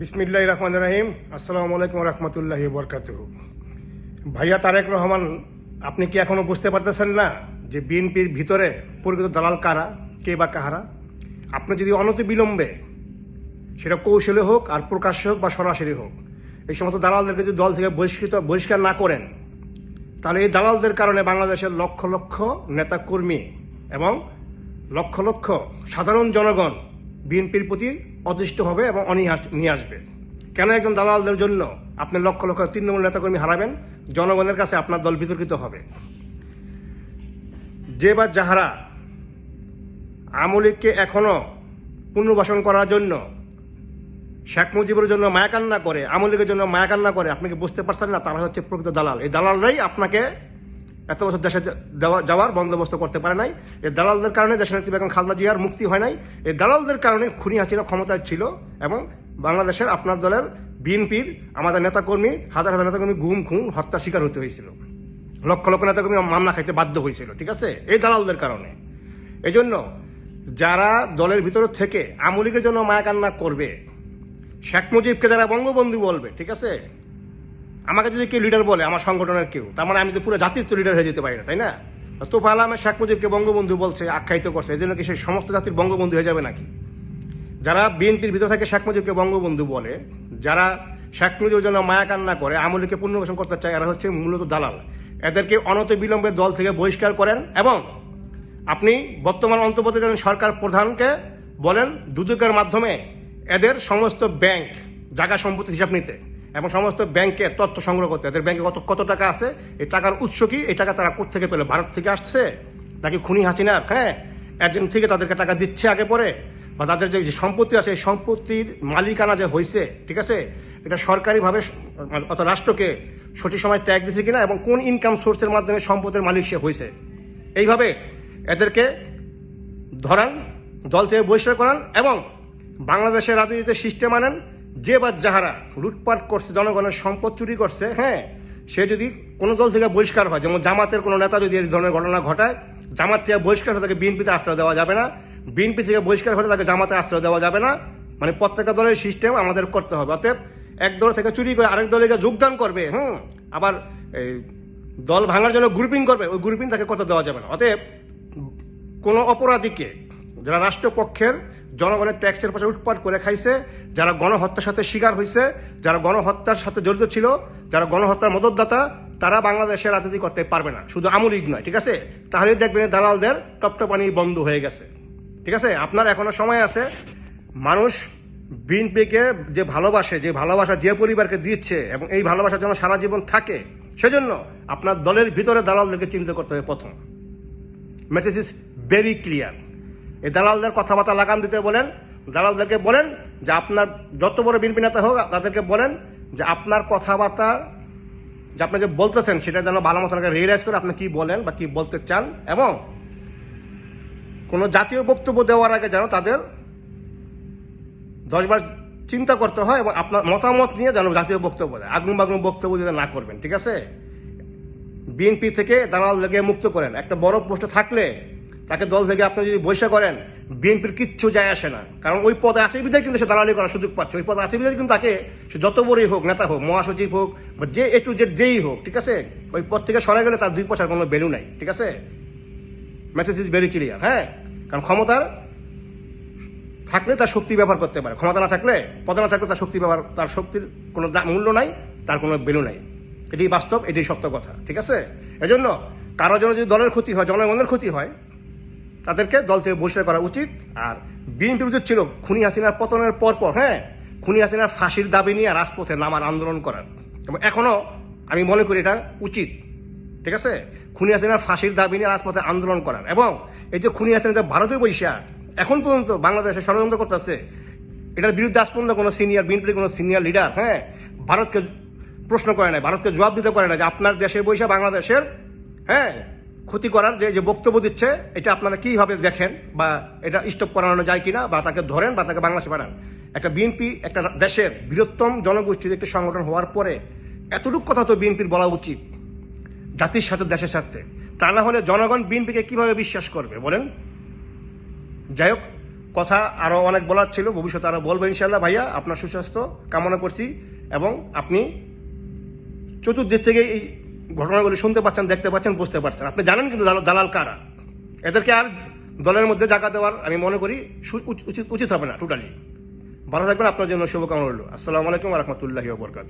বিসমিল্লাহ রহমান রাহিম। আসসালামু আলাইকুম রহমতুল্লাহ বরকাত ভাইয়া তারেক রহমান, আপনি কি এখনও বুঝতে পারতেছেন না যে বিএনপির ভিতরে প্রকৃত দালাল কারা, কে বা কাহারা? আপনি যদি অনতি বিলম্বে সেটা কৌশলে হোক আর প্রকাশ্যে হোক বা সরাসরি হোক, এই সমস্ত দালালদেরকে যদি দল থেকে বহিষ্কৃত, বহিষ্কার না করেন, তাহলে এই দালালদের কারণে বাংলাদেশের লক্ষ লক্ষ নেতা কর্মী এবং লক্ষ লক্ষ সাধারণ জনগণ বিএনপির প্রতি অদৃষ্ট হবে এবং অনীহা নিয়ে আসবে। কেন একজন দালালদের জন্য আপনি লক্ষ লক্ষ তৃণমূল নেতাকর্মী হারাবেন? জনগণের কাছে আপনার দল বিতর্কিত হবে। যে বা যাহারা আমলিককে এখনও পুনর্বাসন করার জন্য, শেখ মুজিবের জন্য মায়াকান্না করে আমলিকের জন্য মায়াকান্না করে, আপনি কি বুঝতে পারছেন না? তারা হচ্ছে প্রকৃত দালাল। এই দালালরাই আপনাকে এত বছর দেশে যাওয়ার বন্দোবস্ত করতে পারে নাই। এই দালালদের কারণে দেশের নেত্রী বেগম খালদা জিয়ার মুক্তি হয় নাই। এই দালালদের কারণে খুনি হাসিনা ক্ষমতায় ছিল এবং বাংলাদেশের আপনার দলের বিএনপির আমাদের নেতাকর্মী, হাজার হাজার নেতাকর্মী গুম, খুন, হত্যার শিকার হতে হয়েছিল। লক্ষ লক্ষ নেতাকর্মী মামলা খাইতে বাধ্য হয়েছিল, ঠিক আছে? এই দালালদের কারণে। এই জন্য যারা দলের ভিতর থেকে আমলিকের জন্য মায়াকান্না করবে, শেখ মুজিবকে যারা বঙ্গবন্ধু বলবে, ঠিক আছে? আমাকে যদি কেউ লিডার বলে, আমার সংগঠনের কেউ, তার মানে আমি তো পুরো জাতির তো লিডার হয়ে যেতে পারি না, তাই না? তো আলামে শেখ মুজিবকে বঙ্গবন্ধু বলছে, আখ্যায়িত করছে, এই জন্য কি সেই সমস্ত জাতির বঙ্গবন্ধু হয়ে যাবে নাকি? যারা বিএনপির ভিতর থেকে শেখ মুজিবকে বঙ্গবন্ধু বলে, যারা শেখ মুজিবের জন্য মায়াকান্না করে আমলিকে পুনর্বাসন করতে চায়, এরা হচ্ছে মূলত দালাল। এদেরকে অনত বিলম্বে দল থেকে বহিষ্কার করেন এবং আপনি বর্তমান অন্তর্বর্তীকালীন সরকার প্রধানকে বলেন, দুদকের মাধ্যমে এদের সমস্ত ব্যাংক, জায়গা সম্পত্তি হিসাব নিতে। এবং সমস্ত ব্যাংকের তথ্য সংগ্রহ করতে। এদের ব্যাংকে কত কত টাকা আছে? এই টাকার উৎস কি? এই টাকা তারা কোথেকে পেল? ভারত থেকে আসছে? নাকি খুনি হাসিনার হ্যাঁ এজেন্ট থেকে তাদেরকে টাকা দিচ্ছে আগে পরে। বা তাদের যে যে সম্পত্তি আছে, এই সম্পত্তির মালিকানা যে হয়েছে ঠিক আছে? এটা সরকারিভাবে অত রাষ্ট্রকে সঠিক সময় ত্যাগ দিছে কিনা এবং কোন ইনকাম সোর্সের মাধ্যমে সম্পদের মালিক সে হয়েছে এইভাবে এদেরকে ধরান, দল থেকে বহিষ্কার করান এবং বাংলাদেশের রাজনীতিতে সিস্টেম আনেন যে বা যাহারা লুটপাট করছে, জনগণের সম্পদ চুরি করছে হ্যাঁ সে যদি কোনো দল থেকে বহিষ্কার হয়, যেমন জামাতের কোনো নেতা যদি এই ধরনের ঘটনা ঘটায়, জামাত থেকে বহিষ্কার হলে তাকে বিএনপিতে আশ্রয় দেওয়া যাবে না। বিএনপি থেকে বহিষ্কার হলে তাকে জামাতে আশ্রয় দেওয়া যাবে না। মানে প্রত্যেকটা দলের সিস্টেম আমাদের করতে হবে। অতএব এক দল থেকে চুরি করে আরেক দলে গিয়ে যোগদান করবে, হুম, আবার এই দল ভাঙার জন্য গ্রুপিং করবে, ওই গ্রুপিং তাকে করতে দেওয়া যাবে না। অতএব কোনো অপরাধীকে, যারা রাষ্ট্রপক্ষের জনগণের ট্যাক্সের পাশে উৎপাট করে খাইছে, যারা গণহত্যার সাথে শিকার হয়েছে যারা গণহত্যার সাথে জড়িত ছিল, যারা গণহত্যার মদতদাতা, তারা বাংলাদেশে রাজনীতি করতে পারবে না। শুধু আমলিগ নয়, ঠিক আছে? তাহলেই দেখবেন দালালদের টপটপানি বন্ধ হয়ে গেছে। ঠিক আছে? আপনার এখনও সময় আছে। মানুষ বিএনপিকে যে ভালোবাসে, যে ভালোবাসা যে পরিবারকে দিচ্ছে এবং এই ভালোবাসা যেন সারা জীবন থাকে, সেজন্য আপনার দলের ভিতরে দালালদেরকে চিন্তা করতে হবে প্রথম। মেসেজ ইজ ভেরি ক্লিয়ার এই দালালদের কথাবার্তা লাগাম দিতে বলেন, দালালদেরকে বলেন যে আপনার যত বড় বিএনপি নেতা হোক, তাদেরকে বলেন যে আপনার কথাবার্তা যে আপনি যে বলতেছেন, সেটা যেন ভালো মতো রিয়েলাইজ করে আপনি কী বলেন বা কী বলতে চান এবং কোনো জাতীয় বক্তব্য দেওয়ার আগে যেন তাদের দশবার চিন্তা করতে হয় এবং আপনার মতামত নিয়ে যেন জাতীয় বক্তব্য দেয়। আগুন বাগুন বক্তব্য যদি না করবেন, ঠিক আছে? বিএনপি থেকে দালাল লেগে মুক্ত করেন। একটা বড় পোস্টে থাকলে তাকে দল থেকে আপনি যদি বৈশা করেন, বিএনপির কিচ্ছু যায় আসে না। কারণ ওই পদে আছে বিধায় কিন্তু সে দালালি করার সুযোগ পাচ্ছে। ওই পদে আছে বিধায় কিন্তু তাকে সে যত বড়ই হোক, নেতা হোক, মহাসচিব হোক, বা যে এ টু জেড যেই হোক, ঠিক আছে? ওই পদ থেকে সরে গেলে তার দুই পয়সার কোনো ভ্যালু নাই, ঠিক আছে? মেসেজ ইজ ভেরি ক্লিয়ার হ্যাঁ? কারণ ক্ষমতার থাকলে তার শক্তি ব্যবহার করতে পারে। ক্ষমতা না থাকলে, পদে না থাকলে তার শক্তি ব্যবহার, তার শক্তির কোনো মূল্য নাই, তার কোনো ভ্যালু নাই। এটি বাস্তব এটি সত্য কথা, ঠিক আছে? এজন্য কারোর জন্য যদি দলের ক্ষতি হয়, জনগণের ক্ষতি হয় তাদেরকে দল থেকে বহিষ্কার করা উচিত। আর বিএনপির উচিত ছিল খুনি হাসিনার পতনের পর পর হ্যাঁ? খুনি হাসিনার ফাঁসির দাবি নিয়ে রাজপথে নামার আন্দোলন করার। এবং এখনও আমি মনে করি এটা উচিত, ঠিক আছে? খুনি হাসিনার ফাঁসির দাবি নিয়ে রাজপথে আন্দোলন করার। এবং এই যে খুনি হাসিনা যে ভারতীয় বৈশা এখন পর্যন্ত বাংলাদেশে ষড়যন্ত্র করতেছে, এটার বিরুদ্ধে আজ পর্যন্ত কোনো সিনিয়র বিএনপির কোনো সিনিয়র লিডার হ্যাঁ? ভারতকে প্রশ্ন করে না ভারতকে জবাব দিতে পারে না যে আপনার দেশে বৈশা বাংলাদেশের হ্যাঁ? ক্ষতি করার যে যে বক্তব্য দিচ্ছে, এটা আপনারা কীভাবে দেখেন বা এটা স্টপ করানো যায় কিনা বা তাকে ধরেন বা তাকে বাংলাদেশে পাঠান। একটা বিএনপি একটা দেশের বৃহত্তম জনগোষ্ঠীর একটি সংগঠন হওয়ার পরে এতটুকু কথা তো বিএনপির বলা উচিত, জাতির সাথে, দেশের সাথে। তা না হলে জনগণ বিএনপিকে কীভাবে বিশ্বাস করবে বলেন? যাই হোক, কথা আরও অনেক বলার ছিল, ভবিষ্যতে আরও বলব ইনশাল্লাহ ভাইয়া, আপনার সুস্বাস্থ্য কামনা করছি এবং আপনি চতুর্দিক থেকে এই ঘটনাগুলি শুনতে পাচ্ছেন, দেখতে পাচ্ছেন, বুঝতে পারছেন। আপনি জানেন কিন্তু দালাল কারা? এদেরকে আর দলের মধ্যে জায়গা দেওয়ার আমি মনে করি উচিত উচিত হবে না টোটালি ভালো থাকবেন, আপনার জন্য শুভকামনা রইল। আসসালামু আলাইকুম রহমতুল্লাহি বরকাত